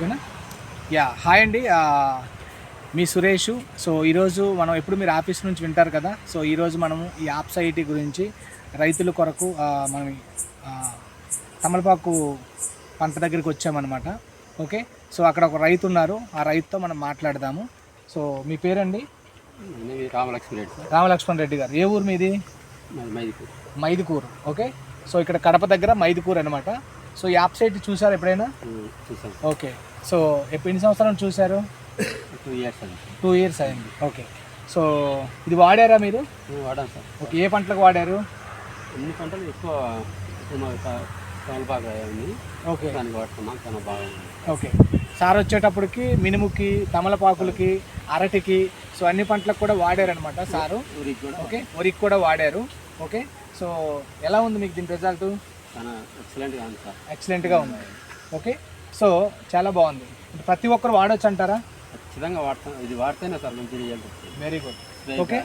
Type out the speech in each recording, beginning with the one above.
ఓకేనా? Yeah hi అండి. మీ Suresh. So ఈరోజు మనం ఎప్పుడు మీరు ఆఫీస్ నుంచి వింటారు కదా? సో ఈరోజు మనము ఈ యాప్స్ ఐటీ గురించి రైతుల కొరకు మనం తమలపాకు పంట దగ్గరికి వచ్చామన్నమాట. ఓకే? సో అక్కడ ఒక రైతు ఉన్నారు. ఆ రైతుతో మనం మాట్లాడదాము. సో మీ పేరండి? నేను రామలక్ష్మి రెడ్డి రామలక్ష్మణ్ రెడ్డి గారు. ఏ ఊరు మీది? మాది మైదుకూరు. మైదుకూరు. ఓకే? సో ఇక్కడ కడప దగ్గర మైదుకూరు అనమాట సో ఈ యాప్ సైట్ చూసారు ఎప్పుడైనా? ఓకే సో ఎప్పుడు ఎన్ని సంవత్సరాలు చూశారు టూ ఇయర్స్ అండి టూ ఇయర్స్ అయింది. ఓకే సో ఇది వాడారా మీరు? వాడాను సార్. ఓకే ఏ పంటలకు వాడారు? ఎన్ని పంటలు? ఎక్కువ ఉంది ఓకే దానికి వాడుతున్నాం. చాలా బాగుంది ఓకే సార్ వచ్చేటప్పటికి మినుముకి తమలపాకులకి అరటికి సో అన్ని పంటలకు కూడా వాడారనమాట సారు. ఓకే వరికి కూడా వాడారు. ఓకే సో ఎలా ఉంది మీకు దీని రిజల్ట్ ఎక్సలెంట్గా ఉంది ఓకే. సో చాలా బాగుంది. ప్రతి ఒక్కరు వాడొచ్చు అంటారా? ఖచ్చితంగా వాడతాం. ఇది వాడితేనే సార్ మంచి result very good. Okay.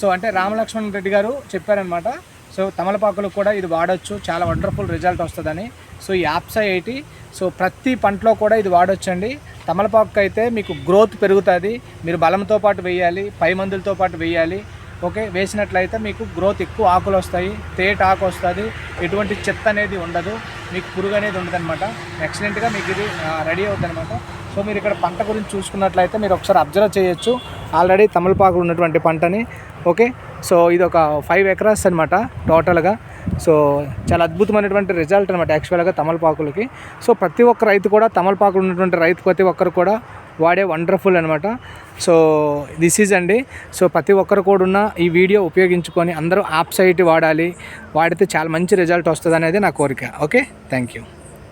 So అంటే రామలక్ష్మణ్ రెడ్డి గారు చెప్పారనమాట సో తమలపాకులకు కూడా ఇది వాడొచ్చు. చాలా వండర్ఫుల్ రిజల్ట్ వస్తుందని. సో ఈ యాప్స్ ఐఐటి సో ప్రతి పంటలో కూడా ఇది వాడొచ్చండి. తమలపాకు అయితే మీకు గ్రోత్ పెరుగుతుంది. మీరు బలంతో పాటు వేయాలి పై మందులతో పాటు వేయాలి ఓకే వేసినట్లయితే మీకు గ్రోత్ ఎక్కువ ఆకులు వస్తాయి తేట ఆకు వస్తుంది ఎటువంటి చెత్త అనేది ఉండదు మీకు పురుగు అనేది ఉండదు అనమాట ఎక్సలెంట్గా మీకు ఇది రెడీ అవుతుంది అనమాట సో మీరు ఇక్కడ పంట గురించి చూసుకున్నట్లయితే మీరు ఒకసారి అబ్జర్వ్ చేయొచ్చు. ఆల్రెడీ తమలపాకులు ఉన్నటువంటి పంటని ఓకే? సో ఇది ఒక ఫైవ్ ఎకరాస్ అనమాట టోటల్గా సో చాలా అద్భుతమైనటువంటి రిజల్ట్ అనమాట యాక్చువల్గా తమలపాకులకి. సో ప్రతి ఒక్క రైతు కూడా తమలపాకులు ఉన్నటువంటి రైతు ప్రతి ఒక్కరు కూడా వాడే వండర్ఫుల్ అనమాట సో దిస్ ఈజ్ అండి. సో ప్రతి ఒక్కరు కూడా ఉన్న ఈ వీడియో ఉపయోగించుకొని అందరూ యాప్ సైట్ వాడాలి. వాడితే చాలా మంచి రిజల్ట్ వస్తుంది అనేది నా కోరిక. Okay thank you